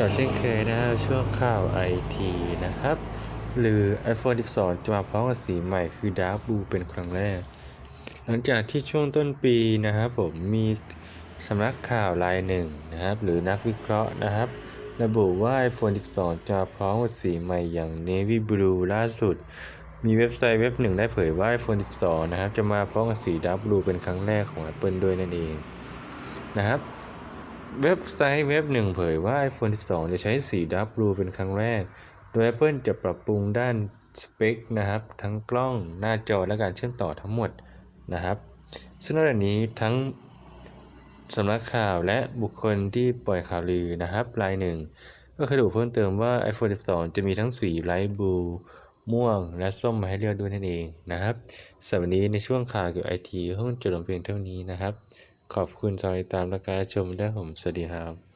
กับเช่นเคยนะครับช่วงข่าวไอทีนะครับ หรือ iPhone 12 จะมาพร้อมกับสีใหม่คือ Dark Blue เป็นครั้งแรก หลังจากที่ช่วงต้นปีนะครับผมมีสำนักข่าวรายหนึ่งนะครับ หรือนักวิเคราะห์นะครับ ระบุว่า iPhone 12 จะมาพร้อมกับสีใหม่อย่าง Navy Blue ล่าสุด มีเว็บไซต์เว็บหนึ่งได้เผยว่า iPhone 12 นะครับ จะมาพร้อมกับสี Dark Blue เป็นครั้งแรกของ Apple ด้วยนั่นเองนะครับ เว็บไซต์เว็บหนึ่งเผยว่า iPhone 12 จะใช้สีดับ Blue เป็นครั้งแรก โดย Apple จะปรับปรุงด้านสเปคนะครับ ทั้งกล้องหน้าจอและการเชื่อมต่อทั้งหมดนะครับ ซึ่งนอกจากนี้ทั้งสำนักข่าวและบุคคลที่ปล่อยข่าวลือนะครับรายหนึ่ง ก็เคยระบุเพิ่มเติมว่า iPhone 12 จะมีทั้งสีไลท์บลูม่วง และส้มมาให้เลือกด้วยนั่นเองนะครับสำหรับวันนี้ในช่วงข่าวเกี่ยวกับไอทีคงจะลงเพียงเท่านี้นะครับ ขอบคุณสำหรับติดตามและการรับชมด้วยผม สวัสดีครับ